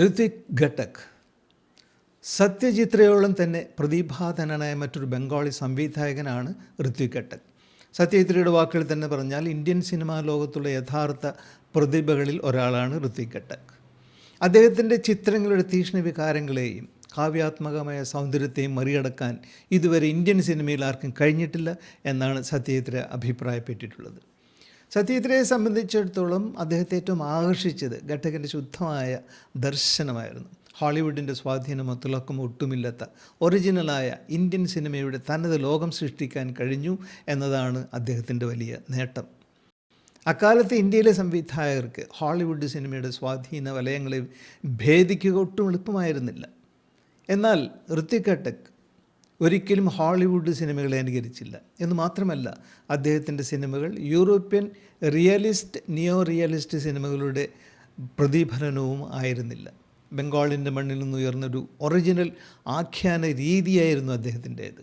ഋത്വിക് ഘട്ടക്. സത്യജിത്രയോളം തന്നെ പ്രതിഭാധനനായ മറ്റൊരു ബംഗാളി സംവിധായകനാണ് ഋത്വിക് ഘട്ടക്. സത്യജിത്രയുടെ വാക്കുകളിൽ തന്നെ പറഞ്ഞാൽ ഇന്ത്യൻ സിനിമാ ലോകത്തുള്ള യഥാർത്ഥ പ്രതിഭകളിൽ ഒരാളാണ് ഋത്വിക് ഘട്ടക്. അദ്ദേഹത്തിന്റെ ചിത്രങ്ങളുടെ തീക്ഷ്ണ വികാരങ്ങളെയും കാവ്യാത്മകമായ സൗന്ദര്യത്തെയും മറികടക്കാൻ ഇതുവരെ ഇന്ത്യൻ സിനിമയിൽ ആർക്കും കഴിഞ്ഞിട്ടില്ല എന്നാണ് സത്യജിത്ര അഭിപ്രായപ്പെട്ടിട്ടുള്ളത്. സത്യജിത്രയെ സംബന്ധിച്ചിടത്തോളം അദ്ദേഹത്തെ ഏറ്റവും ആകർഷിച്ചത് ഘട്ടകന്റെ ശുദ്ധമായ ദർശനമായിരുന്നു. ഹോളിവുഡിന്റെ സ്വാധീനമോ തിളക്കമോ ഒട്ടുമില്ലാത്ത ഒറിജിനലായ ഇന്ത്യൻ സിനിമയുടെ തനത് ലോകം സൃഷ്ടിക്കാൻ കഴിഞ്ഞു എന്നതാണ് അദ്ദേഹത്തിന്റെ വലിയ നേട്ടം. അക്കാലത്ത് ഇന്ത്യയിലെ സംവിധായകർക്ക് ഹോളിവുഡ് സിനിമയുടെ സ്വാധീന വലയങ്ങളെ ഭേദിക്കുക ഒട്ടും എളുപ്പമായിരുന്നില്ല. എന്നാൽ ഋത്വിക് ഘട്ടക് ഒരിക്കലും ഹോളിവുഡ് സിനിമകളെ അനുകരിച്ചില്ല. എന്ന് മാത്രമല്ല അദ്ദേഹത്തിന്റെ സിനിമകൾ യൂറോപ്യൻ റിയലിസ്റ്റ് നിയോ റിയലിസ്റ്റ് സിനിമകളുടെ പ്രതിഫലനവും ആയിരുന്നില്ല. ബംഗാളിന്റെ മണ്ണിൽ നിന്ന് ഉയർന്നൊരു ഒറിജിനൽ ആഖ്യാന രീതിയായിരുന്നു അദ്ദേഹത്തിന്റേത്.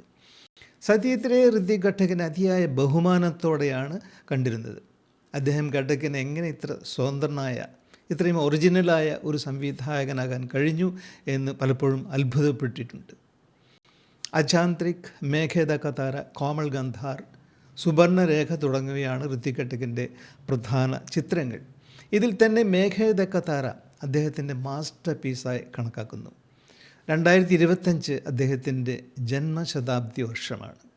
സത്യത്തിലെ ഋതിക് ഘട്ടകിനെ അതിയായ ബഹുമാനത്തോടെയാണ് കണ്ടിരുന്നത്. അദ്ദേഹം ഘട്ടക്കിന് എങ്ങനെ ഇത്ര സ്വതന്ത്രനായ ഇത്രയും ഒറിജിനലായ ഒരു സംവിധായകനാകാൻ കഴിഞ്ഞു എന്ന് പലപ്പോഴും അത്ഭുതപ്പെട്ടിട്ടുണ്ട്. അചാന്ത്രിക് മേഘേദ കതാര കോമൾ ഗന്ധാർ സുവർണരേഖ തുടങ്ങിയവയാണ് ഋത്തിക് ഘട്ടകിന്റെ പ്രധാന ചിത്രങ്ങൾ. ഇതിൽ തന്നെ മേഘേദ കതാര അദ്ദേഹത്തിന്റെ മാസ്റ്റർ പീസായി കണക്കാക്കുന്നു. രണ്ടായിരത്തി ഇരുപത്തഞ്ച് അദ്ദേഹത്തിന്റെ ജന്മശതാബ്ദി വർഷമാണ്.